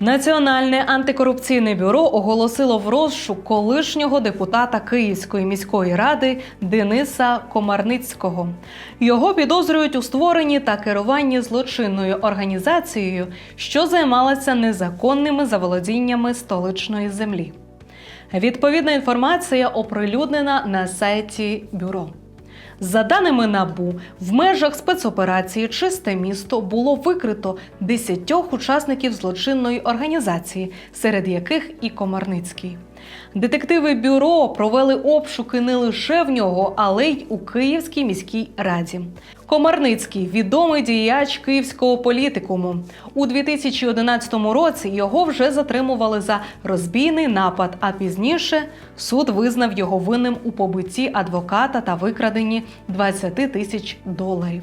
Національне антикорупційне бюро оголосило в розшук колишнього депутата Київської міської ради Дениса Комарницького. Його підозрюють у створенні та керуванні злочинною організацією, що займалася незаконними заволодіннями столичної землі. Відповідна інформація оприлюднена на сайті бюро. За даними НАБУ, в межах спецоперації Чисте місто було викрито 10 учасників злочинної організації, серед яких і Комарницький. Детективи бюро провели обшуки не лише в нього, але й у Київській міській раді. Комарницький відомий діяч київського політикуму. У 2011 році його вже затримували за розбійний напад, а пізніше суд визнав його винним у побитті адвоката та викраденні 20 тисяч доларів.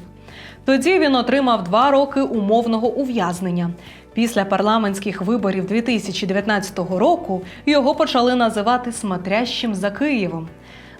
Тоді він отримав два роки умовного ув'язнення. Після парламентських виборів 2019 року його почали називати смотрящим за Києвом.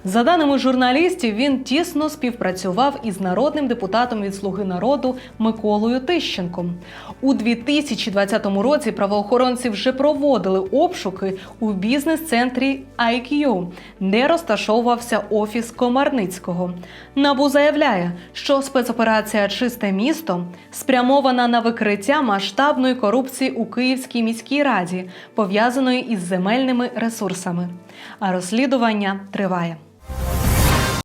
За даними журналістів, він тісно співпрацював із народним депутатом від Слуги народу Миколою Тищенком. У 2020 році правоохоронці вже проводили обшуки у бізнес-центрі IQ, де розташовувався офіс Комарницького. Набу заявляє, що спецоперація Чисте місто спрямована на викриття масштабної корупції у Київській міській раді, пов'язаної із земельними ресурсами. А розслідування триває.